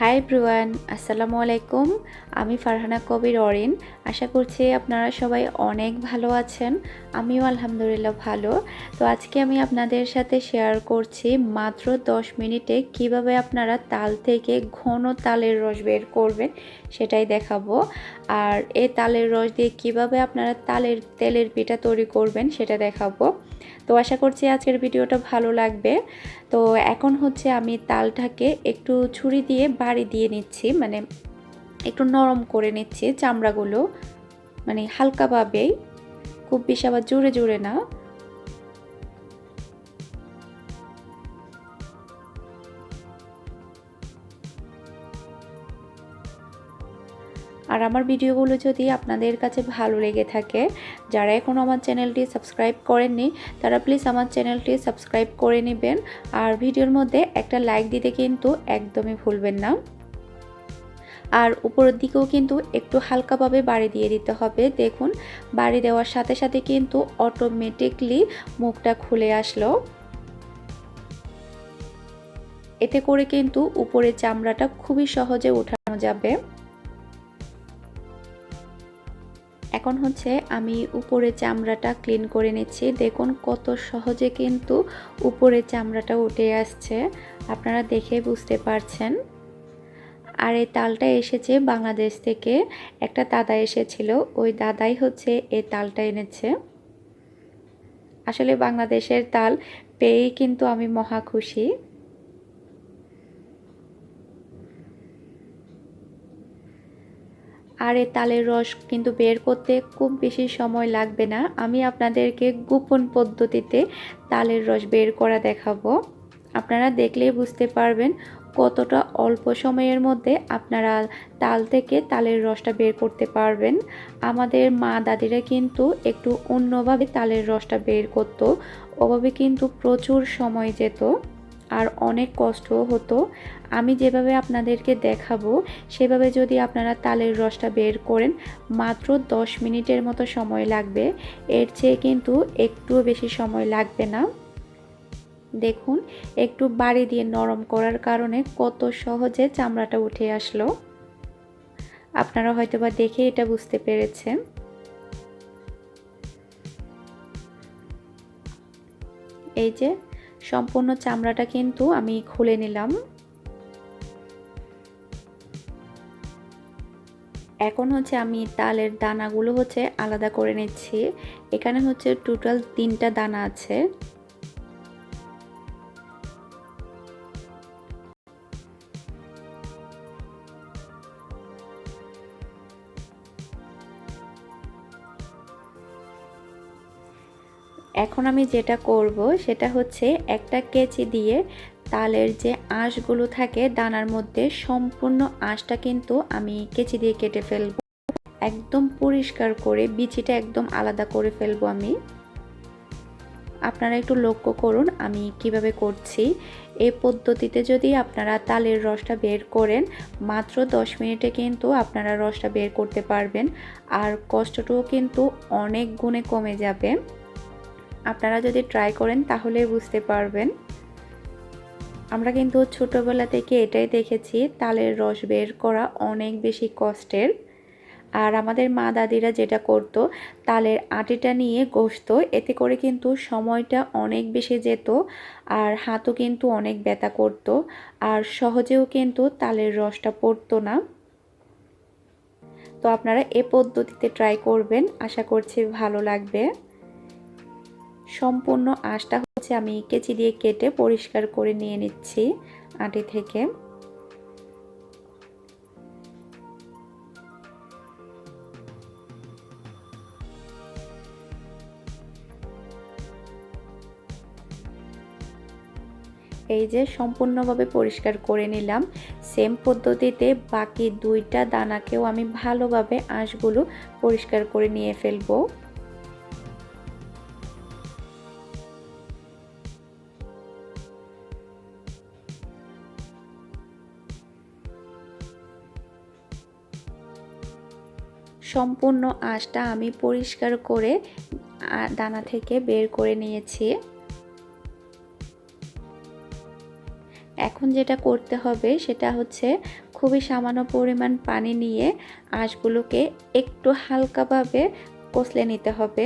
High ব্রুয়ান আসসালামু আলাইকুম আমি ফারহানা কবির অরিন। আশা করছি আপনারা সবাই অনেক ভালো আছেন। আমিও আলহামদুলিল্লাহ ভালো। তো আজকে আমি আপনাদের সাথে শেয়ার করছি মাত্র 10 মিনিটে কীভাবে আপনারা তাল থেকে ঘন তালের রস বের করবেন সেটাই দেখাবো। আর এই তালের রস দিয়ে কীভাবে আপনারা তালের তেলের পিঠা তৈরি করবেন সেটা দেখাবো। তো আশা করছি আজকের ভিডিওটা ভালো লাগবে। তো এখন হচ্ছে আমি তালটাকে একটু ছুরি দিয়ে বাড়ি দিয়ে নিচ্ছি মানে একটু নরম করে নিচ্ছি চামড়াগুলো মানে হালকাভাবেই, খুব বেশি আবার জোরে জোরে না। আর আমার ভিডিওগুলো যদি আপনাদের কাছে ভালো লেগে থাকে, যারা এখনও আমার চ্যানেলটি সাবস্ক্রাইব করেননি, তারা প্লিজ আমার চ্যানেলটি সাবস্ক্রাইব করে নেবেন। আর ভিডিওর মধ্যে একটা লাইক দিতে কিন্তু একদমই ভুলবেন না। আর উপরের দিকেও কিন্তু একটু হালকাভাবে বাড়ি দিয়ে দিতে হবে। দেখুন, বাড়ি দেওয়ার সাথে সাথে কিন্তু অটোমেটিকলি মুখটা খুলে আসলো। এতে করে কিন্তু উপরের চামড়াটা খুবই সহজে উঠানো যাবে। এখন হচ্ছে আমি উপরে চামড়াটা ক্লিন করে নিচ্ছি। দেখুন কত সহজে কিন্তু উপরে চামড়াটা উঠে আসছে। আপনারা দেখে বুঝতে পারছেন। আর এই তালটা এসেছে বাংলাদেশ থেকে। একটা দাদা এসেছিল, ওই দাদাই হচ্ছে এই তালটা এনেছে। আসলে বাংলাদেশের তাল পেয়েই কিন্তু আমি মহা খুশি। আর এ তালের রস কিন্তু বের করতে খুব বেশি সময় লাগবে না। আমি আপনাদেরকে গোপন পদ্ধতিতে তালের রস বের করা দেখাবো। আপনারা দেখলেই বুঝতে পারবেন কতটা অল্প সময়ের মধ্যে আপনারা তাল থেকে তালের রসটা বের করতে পারবেন। আমাদের মা দাদিরা কিন্তু একটু অন্যভাবে তালের রসটা বের করতো, ওভাবে কিন্তু প্রচুর সময় যেত। আর অনেক কষ্টও হতো। আমি যেভাবে আপনাদেরকে দেখাবো, সেভাবে যদি আপনারা তালের রসটা বের করেন, মাত্র 10 মিনিটের মতো সময় লাগবে। এর চেয়ে কিন্তু একটুও বেশি সময় লাগবে না। দেখুন, একটু বাড়ি দিয়ে নরম করার কারণে কত সহজে চামড়াটা উঠে আসলো। আপনারা হয়তোবা দেখে এটা বুঝতে পেরেছেন। এই যে সম্পূর্ণ চামড়াটা কিন্তু আমি খুলে নিলাম। এখন হচ্ছে আমি তালের দানাগুলো হচ্ছে আলাদা করে নিচ্ছি। এখানে হচ্ছে টোটাল তিনটা দানা আছে। এখন আমি যেটা করব সেটা হচ্ছে একটা কেচি দিয়ে তালের যে আঁশগুলো থাকে দানার মধ্যে সম্পূর্ণ আঁশটা কিন্তু আমি কেচি দিয়ে কেটে ফেলব। একদম পরিষ্কার করে বিচিটা একদম আলাদা করে ফেলব আমি। আপনারা একটু লক্ষ্য করুন আমি কীভাবে করছি। এই পদ্ধতিতে যদি আপনারা তালের রসটা বের করেন, মাত্র 10 মিনিটে কিন্তু আপনারা রসটা বের করতে পারবেন। আর কষ্টটাও কিন্তু অনেক গুণে কমে যাবে। আপনারা যদি ট্রাই করেন, তাহলে বুঝতে পারবেন। আমরা কিন্তু ছোটোবেলা থেকে এটাই দেখেছি, তালের রস বের করা অনেক বেশি কষ্টের। আর আমাদের মা দাদিরা যেটা করতো, তালের আটিটা নিয়ে ঘষতো, এতে করে কিন্তু সময়টা অনেক বেশি যেত আর হাতও কিন্তু অনেক ব্যথা করতো আর সহজেও কিন্তু তালের রসটা পড়তো না। তো আপনারা এ পদ্ধতিতে ট্রাই করবেন, আশা করছি ভালো লাগবে। সম্পূর্ণ আঁশটা হচ্ছে আমি কেচি দিয়ে কেটে পরিষ্কার করে নিয়ে নিচ্ছি আটি থেকে। এই যে সম্পূর্ণভাবে পরিষ্কার করে নিলাম। সেম পদ্ধতিতে বাকি দুইটা দানাকেও আমি ভালোভাবে আঁশগুলো পরিষ্কার করে নিয়ে ফেলব। সম্পূর্ণ আঁশটা আমি পরিষ্কার করে দানা থেকে বের করে নিয়েছি। এখন যেটা করতে হবে সেটা হচ্ছে খুবই সামান্য পরিমাণ পানি নিয়ে আঁশগুলোকে একটু হালকাভাবে কষলে নিতে হবে।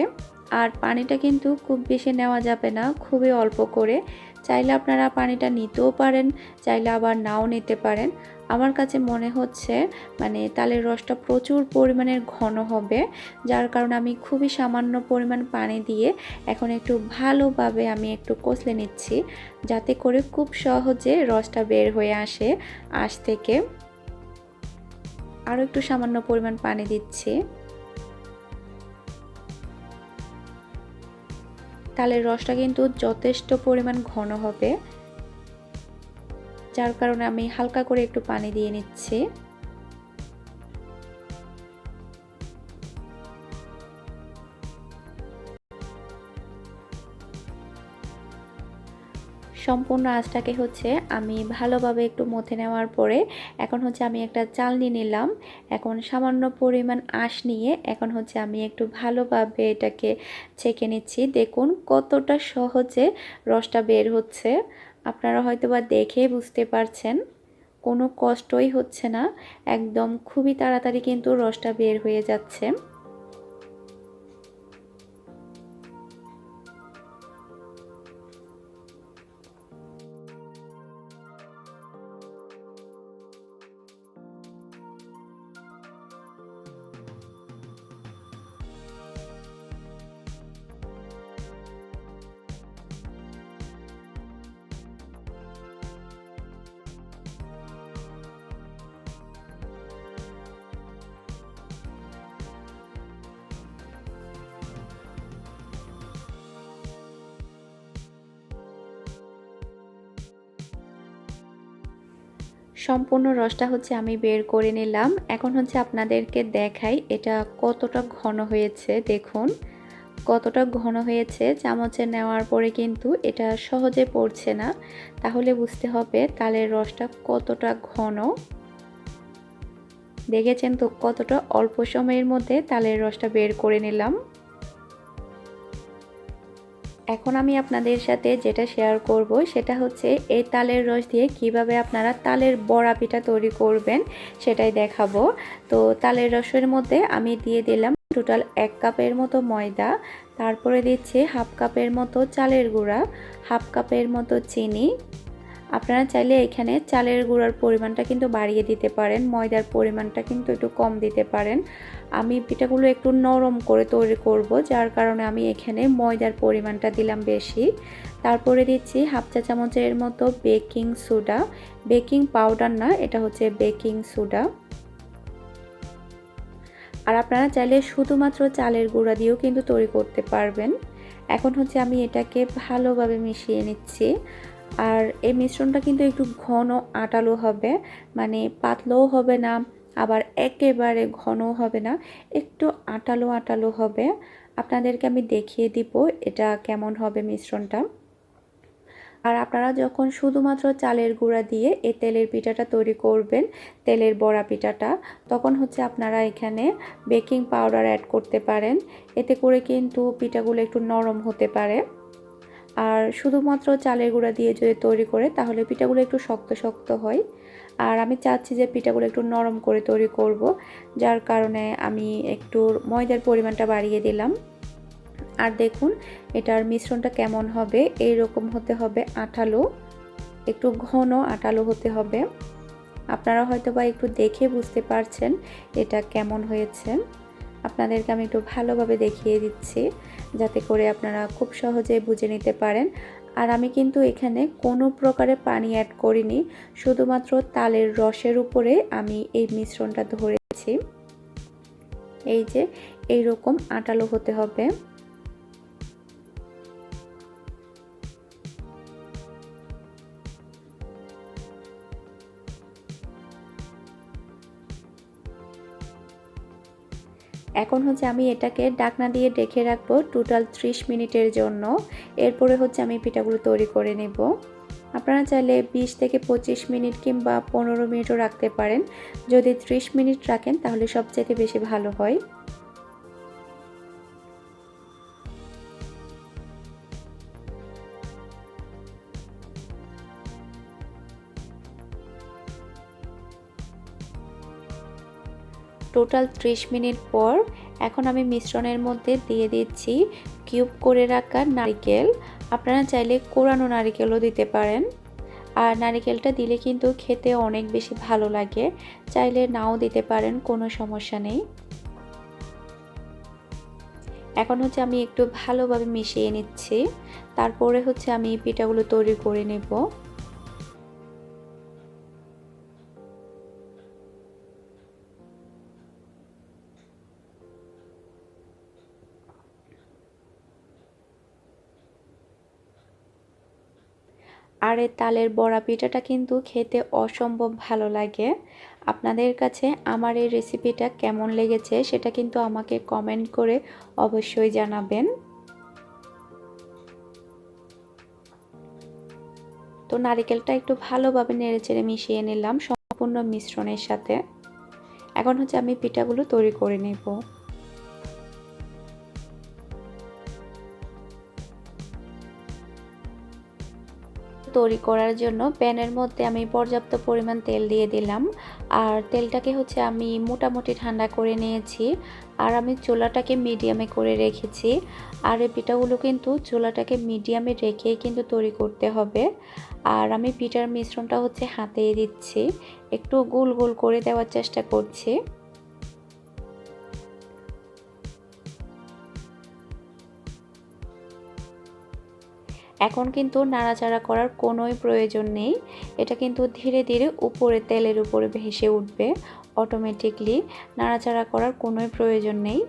আর পানিটা কিন্তু খুব বেশি নেওয়া যাবে না, খুবই অল্প করে। চাইলে আপনারা পানিটা নিতেও পারেন, চাইলে আবার নাও নিতে পারেন। আমার কাছে মনে হচ্ছে মানে তালের রসটা প্রচুর পরিমাণের ঘন হবে, যার কারণে আমি খুবই সামান্য পরিমাণ পানি দিয়ে এখন একটু ভালোভাবে আমি একটু কষলে নিচ্ছি, যাতে করে খুব সহজে রসটা বের হয়ে আসে আশ থেকে। আরও একটু সামান্য পরিমাণ পানি দিচ্ছি। তালের রসটা কিন্তু যথেষ্ট পরিমাণ ঘন হবে, যার কারণে আমি হালকা করে একটু পানি দিয়ে নিচ্ছি। সম্পূর্ণ আঁচটাকে হচ্ছে আমি ভালোভাবে একটু মথে নেওয়ার পরে এখন হচ্ছে আমি একটা চালনি নিলাম। এখন সামান্য পরিমাণ আঁশ নিয়ে এখন হচ্ছে আমি একটু ভালোভাবে এটাকে ছেঁকে নিচ্ছি। দেখুন কতটা সহজে রসটা বের হচ্ছে। আপনারা হয়তো বা দেখে বুঝতে পারছেন, কোনো কষ্টই হচ্ছে না। একদম খুবই তাড়াতাড়ি কিন্তু রসটা বের হয়ে যাচ্ছে। সম্পূর্ণ রসটা হচ্ছে আমি বের করে নিলাম। এখন হচ্ছে আপনাদেরকে দেখাই এটা কতটা ঘন হয়েছে, দেখুন। কতটা ঘন হয়েছে, চামচে নেওয়ার পরে কিন্তু এটা সহজে পড়ছে না। তাহলে বুঝতে হবে তালের রসটা কতটা ঘন। দেখেছেন তো কতটা অল্প সময়ের মধ্যে তালের রসটা বের করে নিলাম। এখন আমি আপনাদের সাথে যেটা শেয়ার করব, সেটা হচ্ছে এই তালের রস দিয়ে কীভাবে আপনারা তালের বড়া পিঠা তৈরি করবেন সেটাই দেখাবো। তো তালের রসের মধ্যে আমি দিয়ে দিলাম টোটাল এক কাপের মতো ময়দা, তারপরে দিচ্ছে হাফ কাপের মতো চালের গুঁড়া, হাফ কাপের মতো চিনি আপনারা চাইলে এখানে চালের গুঁড়ার পরিমাণটা কিন্তু বাড়িয়ে দিতে পারেন, ময়দার পরিমাণটা কিন্তু একটু কম দিতে পারেন। আমি পিঠাগুলো একটু নরম করে তৈরি করব, যার কারণে আমি এখানে ময়দার পরিমাণটা দিলাম বেশি। তারপরে দিচ্ছি হাফ চা চামচের মতো বেকিং সোডা। বেকিং পাউডার না, এটা হচ্ছে বেকিং সোডা। আর আপনারা চাইলে শুধুমাত্র চালের গুঁড়া দিয়েও কিন্তু তৈরি করতে পারবেন। এখন হচ্ছে আমি এটাকে ভালোভাবে মিশিয়ে নিচ্ছি। আর এই মিশ্রণটা কিন্তু একটু ঘন আটালো হবে মানে পাতলাও হবে না, আবার একেবারে ঘনও হবে না, একটু আটালো আটালো হবে। আপনাদেরকে আমি দেখিয়ে দিব এটা কেমন হবে মিশ্রণটা। আর আপনারা যখন শুধুমাত্র চালের গুঁড়া দিয়ে এই তেলের পিঠাটা তৈরি করবেন, তেলের বড়া পিঠাটা, তখন হচ্ছে আপনারা এখানে বেকিং পাউডার অ্যাড করতে পারেন। এতে করে কিন্তু পিঠাগুলো একটু নরম হতে পারে। আর শুধুমাত্র চালের গুঁড়া দিয়ে যদি তৈরি করে, তাহলে পিঠাগুলো একটু শক্ত শক্ত হয়। আর আমি চাচ্ছি যে পিঠাগুলো একটু নরম করে তৈরি করব, যার কারণে আমি একটু ময়দার পরিমাণটা বাড়িয়ে দিলাম। আর দেখুন, এটার মিশ্রণটা কেমন হবে এই রকম হতে হবে আঠালো, একটু ঘন আঠালো হতে হবে। আপনারা হয়তো বা একটু দেখে বুঝতে পারছেন এটা কেমন হয়েছে। আপনাদেরকে আমি একটু ভালোভাবে দেখিয়ে দিচ্ছি, যাতে করে আপনারা খুব সহজে বুঝে নিতে পারেন। আর আমি কিন্তু এখানে কোনো প্রকারে পানি অ্যাড করিনি, শুধুমাত্র তালের রসের উপরে আমি এই মিশ্রণটা ধরেছি। এই যে, এইরকম আটালো হতে হবে। এখন হচ্ছে আমি এটাকে ডাকনা দিয়ে ডেকে রাখব টোটাল ত্রিশ মিনিটের জন্য। এরপরে হচ্ছে আমি পিঠাগুলো তৈরি করে নেব। আপনারা চাইলে বিশ থেকে পঁচিশ মিনিট কিংবা পনেরো মিনিটও রাখতে পারেন। যদি ত্রিশ মিনিট রাখেন তাহলে সবচেয়ে বেশি ভালো হয়। টোটাল ত্রিশ মিনিট পর এখন আমি মিশ্রণের মধ্যে দিয়ে দিচ্ছি কিউব করে রাখা নারিকেল। আপনারা চাইলে কোরানো নারিকেলও দিতে পারেন। আর নারিকেলটা দিলে কিন্তু খেতে অনেক বেশি ভালো লাগে। চাইলে নাও দিতে পারেন, কোনো সমস্যা নেই। এখন হচ্ছে আমি একটু ভালোভাবে মিশিয়ে নিচ্ছি। তারপরে হচ্ছে আমি পিঠাগুলো তৈরি করে নেব। আর তালের বড়া পিঠাটা কিন্তু খেতে অসম্ভব ভালো লাগে। আপনাদের কাছে আমার এই রেসিপিটা কেমন লেগেছে সেটা কিন্তু আমাকে কমেন্ট করে অবশ্যই জানাবেন। তো নারিকেলটা একটু ভালোভাবে নেড়েচেড়ে মিশিয়ে নিলাম সম্পূর্ণ মিশ্রণের সাথে। এখন হচ্ছে আমি পিঠাগুলো তৈরি করে নেব। তৈরি করার জন্য প্যানের মধ্যে আমি পর্যাপ্ত পরিমাণ তেল দিয়ে দিলাম। আর তেলটাকে হচ্ছে আমি মোটামুটি ঠান্ডা করে নিয়েছি আর আমি চোলাটাকে মিডিয়ামে করে রেখেছি। আর এই পিঠাগুলো কিন্তু চোলাটাকে মিডিয়ামে রেখেই কিন্তু তৈরি করতে হবে। আর আমি পিঠার মিশ্রণটা হচ্ছে হাতে দিচ্ছি। একটু গোল গোল করে দেওয়ার চেষ্টা করছি। এখন কিন্তু নাড়াচাড়া করার কোনোই প্রয়োজন নেই। এটা কিন্তু ধীরে ধীরে উপরে তেলের উপরে ভেসে উঠবে। অটোমেটিকলি নাড়াচাড়া করার কোনোই প্রয়োজন নেই।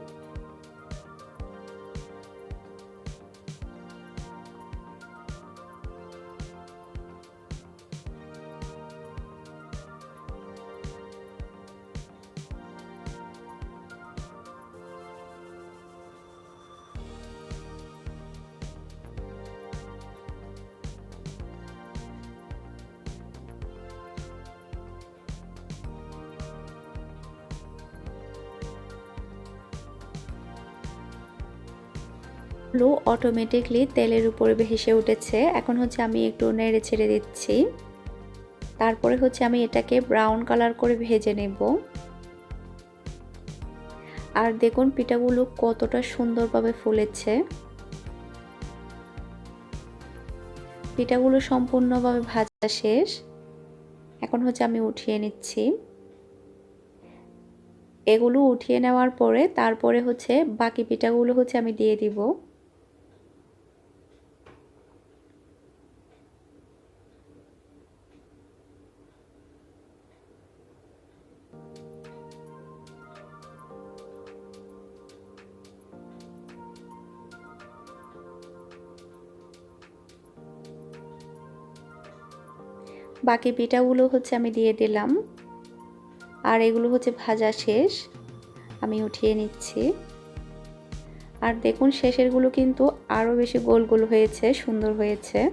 লো অটোমেটিকলি তেলের উপরে ভেসে উঠেছে। এখন হচ্ছে আমি একটু নেড়ে ছেড়ে দিচ্ছি। তারপরে হচ্ছে আমি এটাকে ব্রাউন কালার করে ভেজে নেব। আর দেখুন পিঠাগুলো কতটা সুন্দরভাবে ফুলেছে। পিঠাগুলো সম্পূর্ণভাবে ভাজা শেষ। এখন হচ্ছে আমি উঠিয়ে নিচ্ছি। এগুলো উঠিয়ে নেওয়ার পরে তারপরে হচ্ছে বাকি পিঠাগুলো হচ্ছে আমি দিয়ে দিব। বাকি পিঠাগুলো হচ্ছে আমি দিয়ে দিলাম। আর এগুলো হচ্ছে ভাজা শেষ। আমি উঠিয়ে নিচ্ছি। আর দেখুন শেষেরগুলো কিন্তু আরও বেশি গোল গোল হয়েছে, সুন্দর হয়েছে।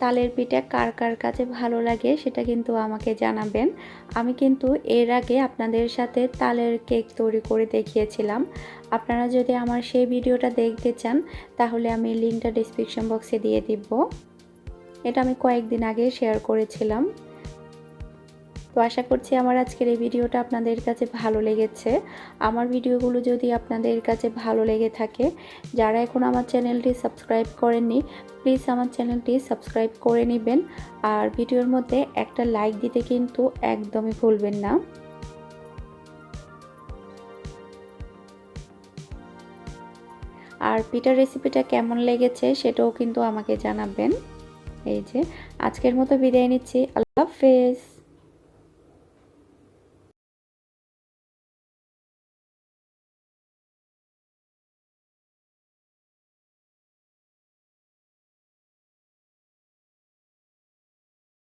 তালের পিঠা কার কার কাছে ভালো লাগে সেটা কিন্তু আমাকে জানাবেন। আমি কিন্তু এর আগে আপনাদের সাথে তালের কেক তৈরি করে দেখিয়েছিলাম। আপনারা যদি আমার সেই ভিডিওটা দেখতে চান, তাহলে আমি লিঙ্কটা ডিসক্রিপশন বক্সে দিয়ে দিব। এটা আমি কয়েকদিন আগে শেয়ার করেছিলাম। তো আশা করছি আমার আজকের এই ভিডিওটা আপনাদের কাছে ভালো লেগেছে। আমার ভিডিওগুলো যদি আপনাদের কাছে ভালো লেগে থাকে, যারা এখন আমার চ্যানেলটি সাবস্ক্রাইব করেননি, প্লিজ আমার চ্যানেলটি সাবস্ক্রাইব করে নেবেন। আর ভিডিওর মধ্যে একটা লাইক দিতে কিন্তু একদমই ভুলবেন না। আর পিটার রেসিপিটা কেমন লেগেছে সেটাও কিন্তু আমাকে জানাবেন। এই যে, আজকের মতো বিদায় নিচ্ছি। আল্লাহ হাফেজ।